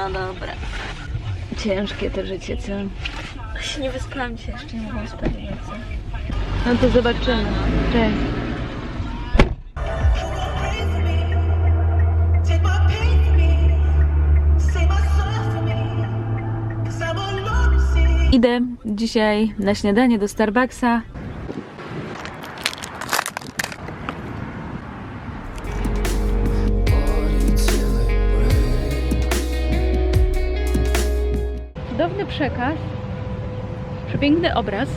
No dobra. Ciężkie to życie, co? Się nie wyspałam się jeszcze, nie mogłam spać nocy. No to zobaczymy. Cześć. Idę dzisiaj na śniadanie do Starbucksa. Przekaz, przepiękny obraz.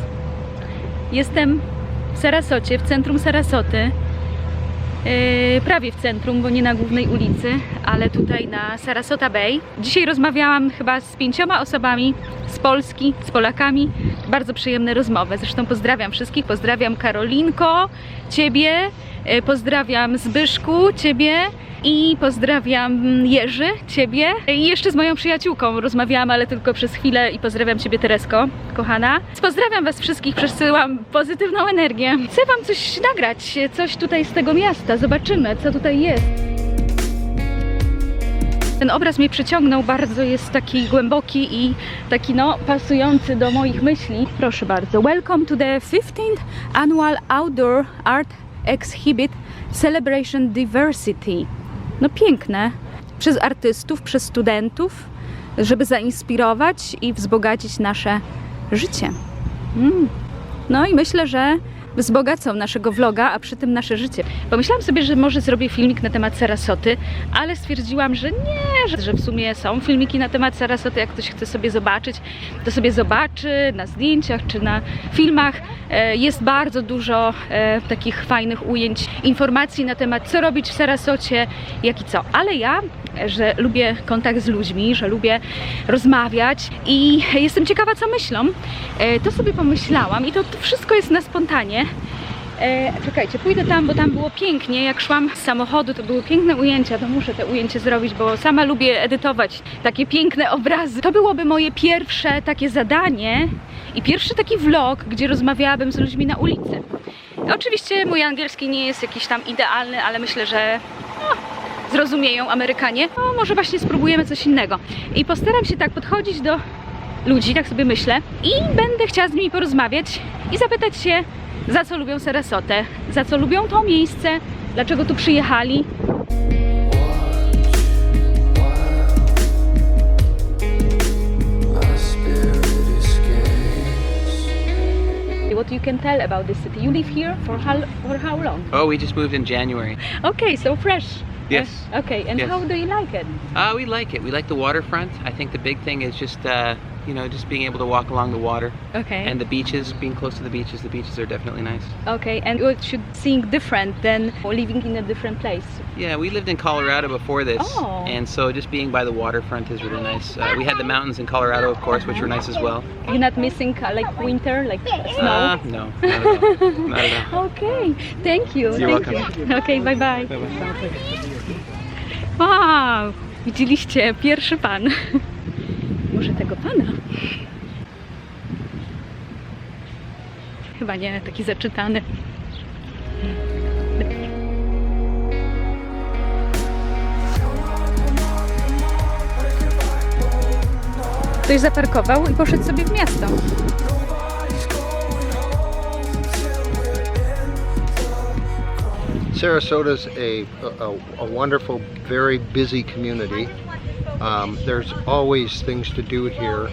Jestem w Sarasocie, w centrum Sarasoty. Yy, prawie w centrum, bo nie na głównej ulicy, ale tutaj na Sarasota Bay. Dzisiaj rozmawiałam chyba z pięcioma osobami z Polski, z Polakami. Bardzo przyjemne rozmowy. Zresztą pozdrawiam wszystkich. Pozdrawiam Karolinko, Ciebie, yy, pozdrawiam Zbyszku, Ciebie i pozdrawiam Jerzy, Ciebie i jeszcze z moją przyjaciółką rozmawiałam, ale tylko przez chwilę i pozdrawiam Ciebie Teresko, kochana. Pozdrawiam Was wszystkich, przesyłam pozytywną energię. Chcę Wam coś nagrać, coś tutaj z tego miasta, zobaczymy co tutaj jest. Ten obraz mnie przyciągnął bardzo, jest taki głęboki i taki no pasujący do moich myśli. Proszę bardzo. Welcome to the 15th Annual Outdoor Art Exhibit Celebration Diversity. No piękne. Przez artystów, przez studentów, żeby zainspirować i wzbogacić nasze życie. Mm. No i myślę, że wzbogacą naszego vloga, a przy tym nasze życie. Pomyślałam sobie, że może zrobię filmik na temat Sarasoty, ale stwierdziłam, że nie, że, w sumie są filmiki na temat Sarasoty. Jak ktoś chce sobie zobaczyć, to sobie zobaczy na zdjęciach czy na filmach. E, Jest bardzo dużo e, takich fajnych ujęć, informacji na temat, co robić w Sarasocie, jak i co. Ale ja, że lubię kontakt z ludźmi, że lubię rozmawiać i jestem ciekawa, co myślą, e, to sobie pomyślałam i to, to wszystko jest na spontanie. E, czekajcie, pójdę tam, bo tam było pięknie. Jak szłam z samochodu, to były piękne ujęcia, to muszę te ujęcie zrobić, bo sama lubię edytować takie piękne obrazy. To byłoby moje pierwsze takie zadanie i pierwszy taki vlog, gdzie rozmawiałabym z ludźmi na ulicy. Oczywiście mój angielski nie jest jakiś tam idealny, ale myślę, że no, zrozumieją Amerykanie. No, może właśnie spróbujemy coś innego. I postaram się tak podchodzić do ludzi, tak sobie myślę, i będę chciała z nimi porozmawiać i zapytać się, za co lubią Sarasotę, za co lubią to miejsce, dlaczego tu przyjechali. What you can tell about this city? You live here for how, for how long? Oh, we just moved in January. Okay, so fresh. Yes. Uh, okay, and Yes. how do you like it? Uh, we like it. We like the waterfront. I think the big thing is just, uh, you know, just being able to walk along the water Okay. and the beaches, being close to the beaches. The beaches are definitely nice. okay, and it should seem different than living in a different place. Yeah, we lived in Colorado before this, Oh. and so just being by the waterfront is really nice. Uh, we had the mountains in Colorado, of course, which were nice as well. You're not missing uh, like winter, like snow? Uh, no, not at all. Not at all. Okay, thank you. You're thank welcome. You. Okay, bye bye. Wow, widzieliście, pierwszy pan. Może tego pana? Chyba nie, taki zaczytany. Ktoś zaparkował i poszedł sobie w miasto. Sarasota's a, a, a wonderful, very busy community. Um, there's always things to do here.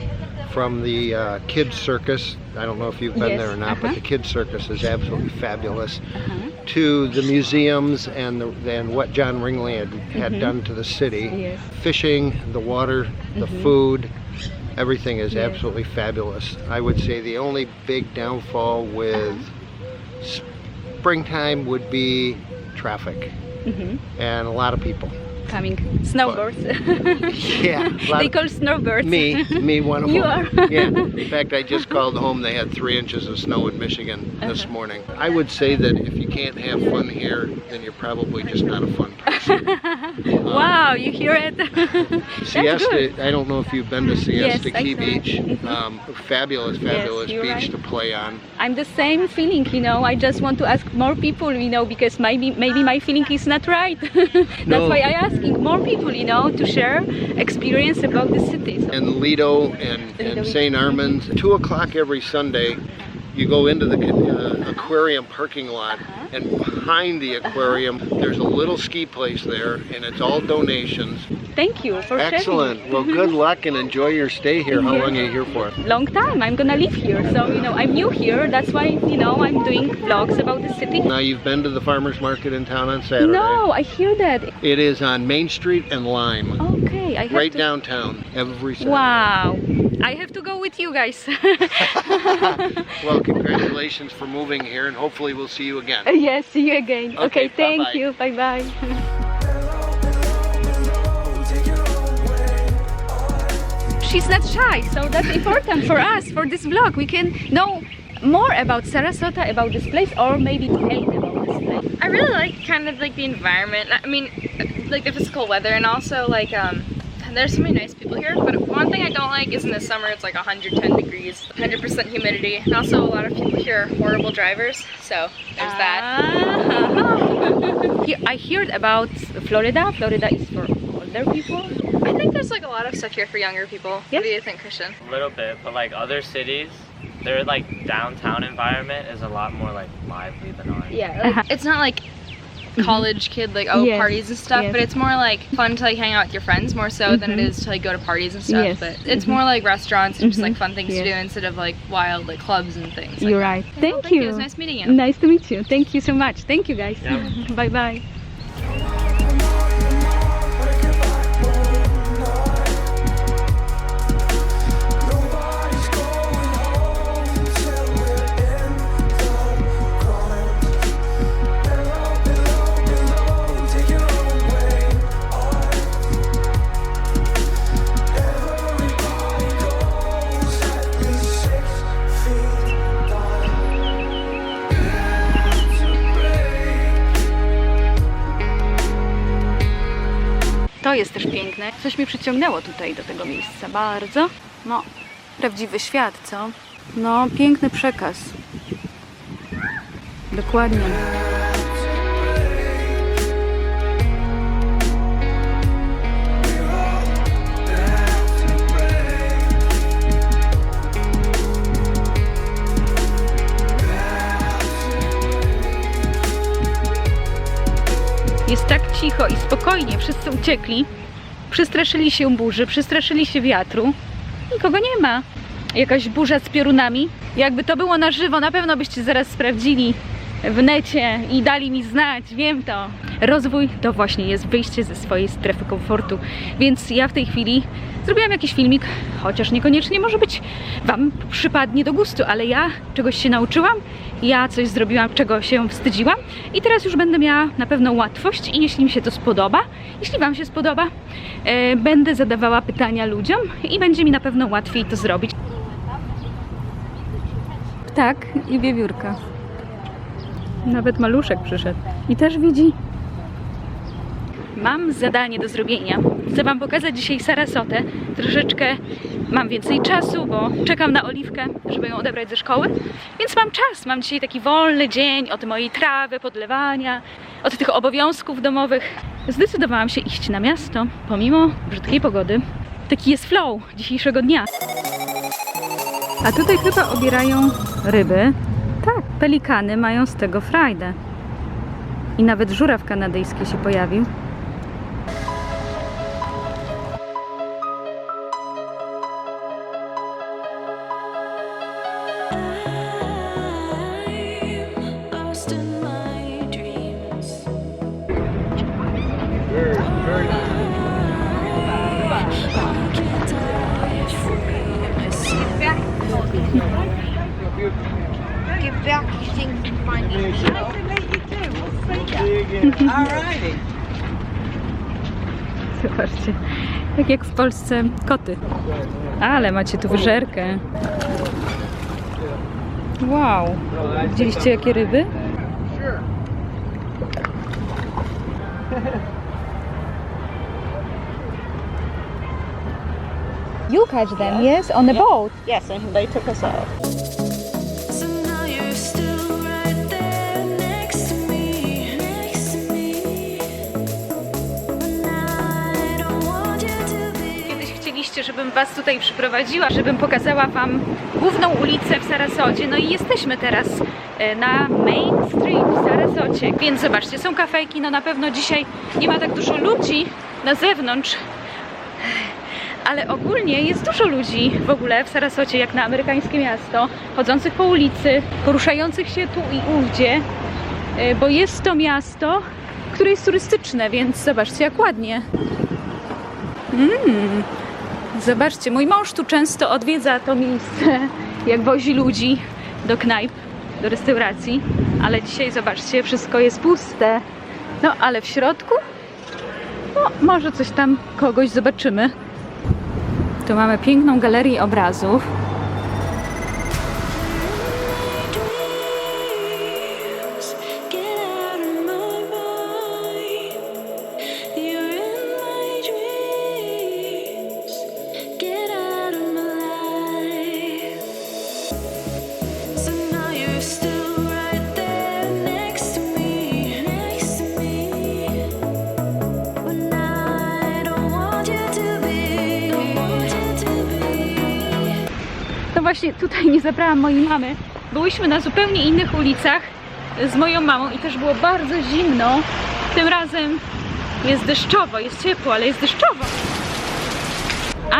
From the uh, kids circus, I don't know if you've been Yes, there or not, uh-huh. but the kids circus is absolutely fabulous. Uh-huh. To the museums and the, and what John Ringley had, had done to the city. Yes. fishing, the water, the food, everything is Yes. absolutely fabulous. I would say the only big downfall with springtime would be traffic Mhm. and a lot of people. Coming. Snowbirds. Yeah, they call snowbirds. me, me, one of You them. are. yeah. In fact, I just called home. They had three inches of snow in Michigan this Uh-huh. morning. I would say that if you can't have fun here, then you're probably just not a fun person. wow, you hear it? Siesta, I don't know if you've been to Siesta Yes, Key. Beach. Um, fabulous, fabulous you're beach right. to play on. I'm the same feeling, you know. I just want to ask more people, you know, because maybe maybe my feeling is not right. That's No. why I ask asking more people, you know, to share experience about the city. So- And Lido and, and St. Armand's. Two o'clock every Sunday, you go into the uh, aquarium parking lot, and behind the aquarium, there's a little ski place there, and it's all donations. Thank you for Excellent. Well, good mm-hmm. luck and enjoy your stay here. How long are you here for? Long time. I'm gonna live here, so you know I'm new here. That's why you know I'm doing vlogs about the city. Now you've been to the farmers market in town on Saturday. No, I hear that. It is on Main Street and Lime, Okay, I have right to... downtown every Saturday. Wow. I have to go with you guys. Well, congratulations for moving here, and hopefully we'll see you again. yes, see you again. Okay, Okay, thank bye-bye. you. Bye She's not shy, so that's important for us for this vlog. We can know more about Sarasota, about this place, or maybe hate about this place. I really like kind of like the environment. I mean, like the physical weather and also like um there's so many nice people here, but one thing I don't like is in the summer it's like 110 degrees, 100% humidity, and also a lot of people here are horrible drivers, so there's that. Ah. Here- I heard about Florida. Florida is for older people. I think there's like a lot of stuff here for younger people. Yeah. What do you think, Christian? a little bit, but like other cities, their like downtown environment is a lot more like lively than ours. Yeah, like, it's not like college kid like oh Yes, parties and stuff, yes. but it's more like fun to like hang out with your friends more so than it Mhm. is to like go to parties and stuff. Yes, But it's mhm. more like restaurants and just like fun things yes. to do instead of like wild like clubs and things. like You're that. right. Thank, well, thank you. you. It was nice meeting you. Nice to meet you. Thank you so much. Thank you guys. Yeah. bye bye. Coś mnie przyciągnęło tutaj do tego miejsca bardzo. No, prawdziwy świat, co? No, piękny przekaz. Dokładnie. Jest tak cicho i spokojnie, wszyscy uciekli. Przestraszyli się burzy, przestraszyli się wiatru. Nikogo nie ma. Jakaś burza z piorunami. Jakby to było na żywo, na pewno byście zaraz sprawdzili w necie i dali mi znać, wiem to. Rozwój to właśnie jest wyjście ze swojej strefy komfortu. Więc ja w tej chwili zrobiłam jakiś filmik, chociaż niekoniecznie może być Wam przypadnie do gustu, ale ja czegoś się nauczyłam, ja coś zrobiłam, czego się wstydziłam i teraz już będę miała na pewno łatwość i jeśli mi się to spodoba, jeśli Wam się spodoba, e, będę zadawała pytania ludziom i będzie mi na pewno łatwiej to zrobić. Ptak i wiewiórka. Nawet maluszek przyszedł i też widzi. Mam zadanie do zrobienia. Chcę Wam pokazać dzisiaj Sarasotę. Troszeczkę mam więcej czasu, bo czekam na Oliwkę, żeby ją odebrać ze szkoły. Więc mam czas. Mam dzisiaj taki wolny dzień od mojej trawy, podlewania, od tych obowiązków domowych. Zdecydowałam się iść na miasto, pomimo brzydkiej pogody. Taki jest flow dzisiejszego dnia. A tutaj chyba obierają ryby. Tak, pelikany mają z tego frajdę. I nawet żuraw kanadyjski się pojawił. Lost in my dreams. Get back, you think you find Zobaczcie, tak jak w Polsce koty. Ale macie tu wyżerkę. Wow. Widzieliście jakie ryby? You catch them, yes, on a boat. Yes, and they took us out. Żebym Was tutaj przyprowadziła, żebym pokazała Wam główną ulicę w Sarasocie. No i jesteśmy teraz e, na Main Street w Sarasocie. Więc zobaczcie, są kafejki, no na pewno dzisiaj nie ma tak dużo ludzi na zewnątrz, ale ogólnie jest dużo ludzi w ogóle w Sarasocie, jak na amerykańskie miasto, chodzących po ulicy, poruszających się tu i ówdzie, e, bo jest to miasto, które jest turystyczne, więc zobaczcie jak ładnie. Mm. Zobaczcie, mój mąż tu często odwiedza to miejsce, jak wozi ludzi do knajp, do restauracji, ale dzisiaj zobaczcie, wszystko jest puste. No, ale w środku, no, może coś tam kogoś zobaczymy. Tu mamy piękną galerię obrazów. Zabrałam mojej mamy. Byłyśmy na zupełnie innych ulicach z moją mamą i też było bardzo zimno. Tym razem jest deszczowo, jest ciepło, ale jest deszczowo.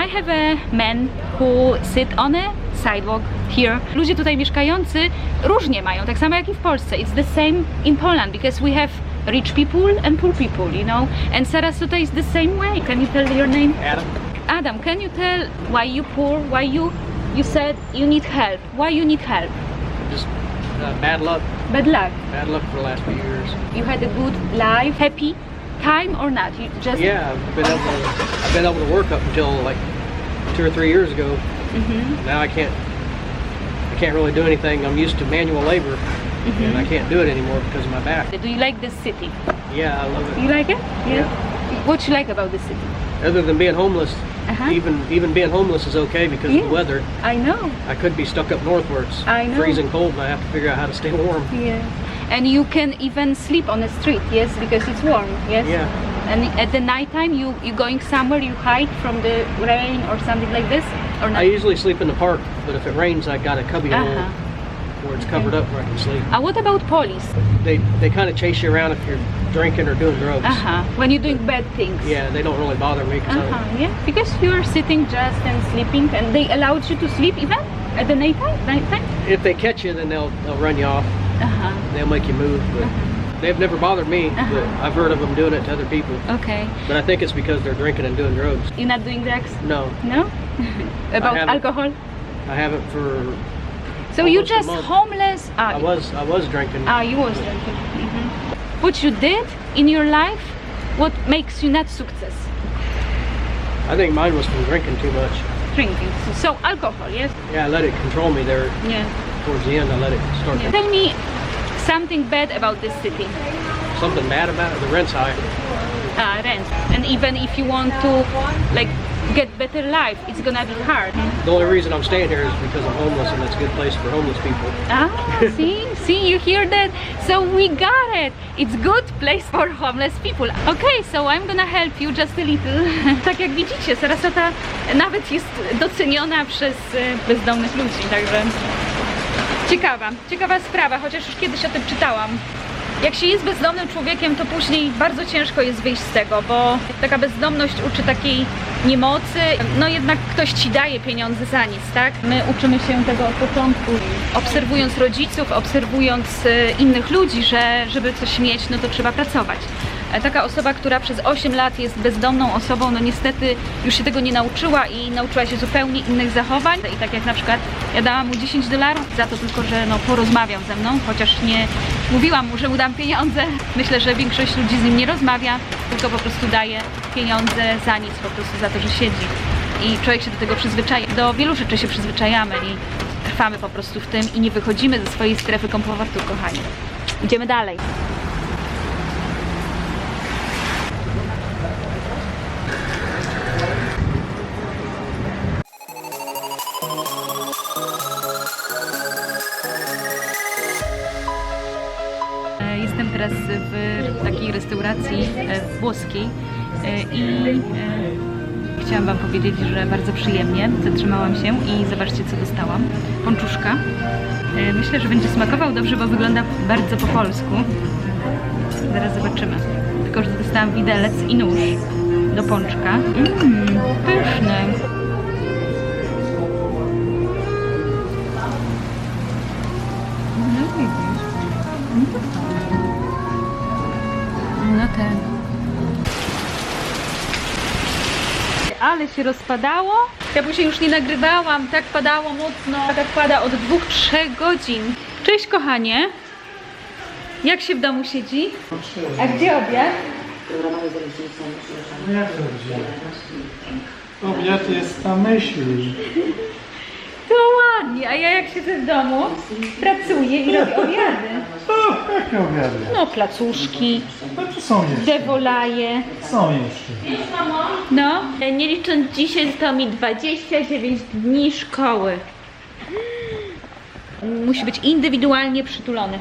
I have a man who sit on a sidewalk here. Ludzie tutaj mieszkający różnie mają, tak samo jak i w Polsce. It's the same in Poland because we have rich people and poor people, you know. And Sarasota is the same way. Can you tell your name? Adam, Adam, can you tell why you poor? Why you you said you need help? Why you need help? just uh, bad luck. Bad luck. Bad luck for the last few years. You had a good life, happy time or not? You just Yeah, I've been able to, I've been able to work up until like two or three years ago. Mhm. Now I can't. I can't really do anything. I'm used to manual labor, and I can't do it anymore because of my back. Do you like this city? Yeah, I love it. You it. like it? What you like about the city? Other than being homeless, Uh-huh. even even being homeless is okay because of the weather. I know. I could be stuck up northwards. I know. freezing cold, and I have to figure out how to stay warm. Yeah. And you can even sleep on the street, yes, because it's warm, yes. Yeah. And at the nighttime, you you going somewhere, you hide from the rain or something like this, or not? I usually sleep in the park, but if it rains, I got a cubby hole Uh-huh. Where it's covered up where I can sleep. Uh, what about police? They they kind of chase you around if you're drinking or doing drugs. Uh huh. When you're doing bad things. Yeah, they don't really bother me because Uh-huh, yeah, because you're sitting just and sleeping, and they allowed you to sleep even at the nighttime. Nighttime. if they catch you, then they'll they'll run you off. Uh-huh. They'll make you move, but they've never bothered me. But I've heard of them doing it to other people. Okay. But I think it's because they're drinking and doing drugs. You're not doing drugs? No, No. About alcohol. I haven't for. So you're just homeless. Ah, I was I was drinking. Ah, you was drinking. Mhm. What you did in your life? What makes you not success? I think mine was from drinking too much. Drinking. So alcohol, yes. Yeah, I let it control me there. Yeah. Towards the end, I let it start. yeah. Tell me something bad about this city. Something bad about it. The rent's high. uh, rent. And even if you want to like get better life, it's gonna be hard. The only reason I'm staying here is because I'm homeless, and it's a good place for homeless people. Ah, see, see, you hear that? So we got it. It's good place for homeless people. Okay, so I'm gonna help you just a little. tak jak widzicie, Sarasota nawet jest doceniona przez e, bezdomnych ludzi, także ciekawa, ciekawa sprawa, chociaż już kiedyś o tym czytałam. Jak się jest bezdomnym człowiekiem, to później bardzo ciężko jest wyjść z tego, bo taka bezdomność uczy takiej niemocy. No jednak ktoś ci daje pieniądze za nic, tak? My uczymy się tego od początku, obserwując rodziców, obserwując e, innych ludzi, że żeby coś mieć, no to trzeba pracować. E, Taka osoba, która przez 8 lat jest bezdomną osobą, no niestety już się tego nie nauczyła i nauczyła się zupełnie innych zachowań. I tak jak na przykład ja dałam mu 10 dolarów za to tylko, że no porozmawiał ze mną, chociaż nie mówiłam mu, że mu dam pieniądze. Myślę, że większość ludzi z nim nie rozmawia, tylko po prostu daje pieniądze za nic, po prostu za to, że siedzi. I człowiek się do tego przyzwyczaja. Do wielu rzeczy się przyzwyczajamy i trwamy po prostu w tym i nie wychodzimy ze swojej strefy komfortu, kochani. Idziemy dalej. Teraz w takiej restauracji e, włoskiej e, i e, chciałam Wam powiedzieć, że bardzo przyjemnie zatrzymałam się i zobaczcie co dostałam. Pączuszka. Myślę, że będzie smakował dobrze, bo wygląda bardzo po polsku. Zaraz zobaczymy. Tylko, że dostałam widelec i nóż do pączka. Mmm, pyszny. Ten. Ale się rozpadało. Ja później już nie nagrywałam, tak padało mocno. Tak pada od dwóch, trzech godzin. Cześć kochanie. Jak się w domu siedzi? A gdzie obiad? Obiad jest na myśli. To ładnie, a ja jak siedzę w domu, pracuję i robię obiady. O, jakie obiady? No, placuszki, No to są jeszcze. dewolaje. Są jeszcze. No, nie licząc dzisiaj, zostało mi 29 dni szkoły. Musi być indywidualnie przytulony.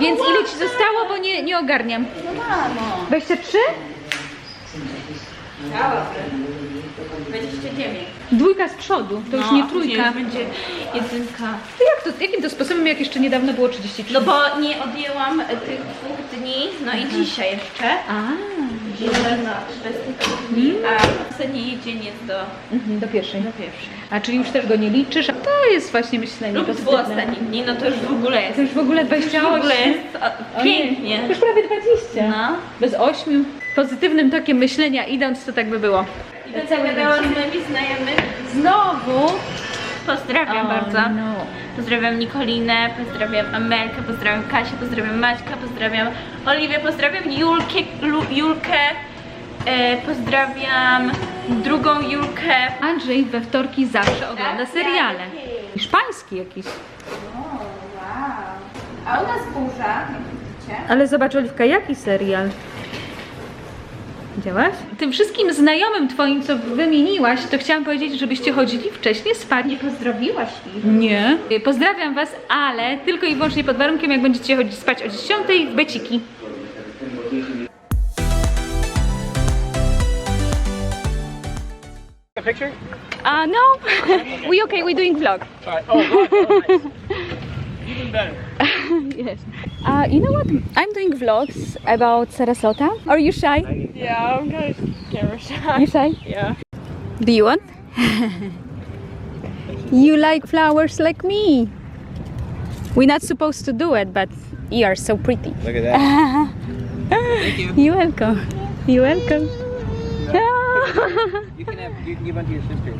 Więc ile ci zostało, bo nie, nie ogarniam. No mamo. 23? 29. Dwójka z przodu, to już nie trójka. będzie jedynka. To jak to, jakim to sposobem, jak jeszcze niedawno było 33? No bo nie odjęłam e, tych dwóch dni, no i dzisiaj jeszcze. A, Że no, bez tych dni, a ostatnie jedzenie do, mhm, do pierwszej. do pierwszej. A czyli już też go nie liczysz? To jest właśnie myślenie Lub dwu pozytywne. ostatnie dni, no to już w ogóle jest. To już w ogóle 28. W ogóle jest o, O nie, pięknie. Już prawie 20. No. Bez ośmiu. Pozytywnym tokiem myślenia idąc, to tak by było. Gadałam z moimi znajomymi. Znowu? Pozdrawiam O, bardzo. no. Pozdrawiam Nikolinę, pozdrawiam Amelkę, pozdrawiam Kasię, pozdrawiam Maćka, pozdrawiam Oliwię, pozdrawiam Julkę, Julkę e, pozdrawiam drugą Julkę. Andrzej we wtorki zawsze ogląda seriale. Hiszpański jakiś. A u nas burza, widzicie? Ale zobacz Oliwka, jaki serial? Widziałaś? Tym wszystkim znajomym twoim, co wymieniłaś, to chciałam powiedzieć, żebyście chodzili wcześniej spać. Nie pozdrowiłaś ich. Nie. Pozdrawiam was, ale tylko i wyłącznie pod warunkiem, jak będziecie chodzić spać o 10 w beciki. A picture? Uh, no, we okay, we're doing vlog. Alright. Oh, right. Oh, nice. Even better. yes. Uh, you know what? I'm doing vlogs about Sarasota. Are you shy? Yeah, I'm kind of camera shy. You shy? Yeah. Do you want? you like flowers like me. We're not supposed to do it, but you are so pretty. Look at that. Thank you. You're welcome. You're welcome. You can have. You can give one to your sister.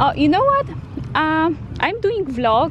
oh, you know what? Um, I'm doing vlog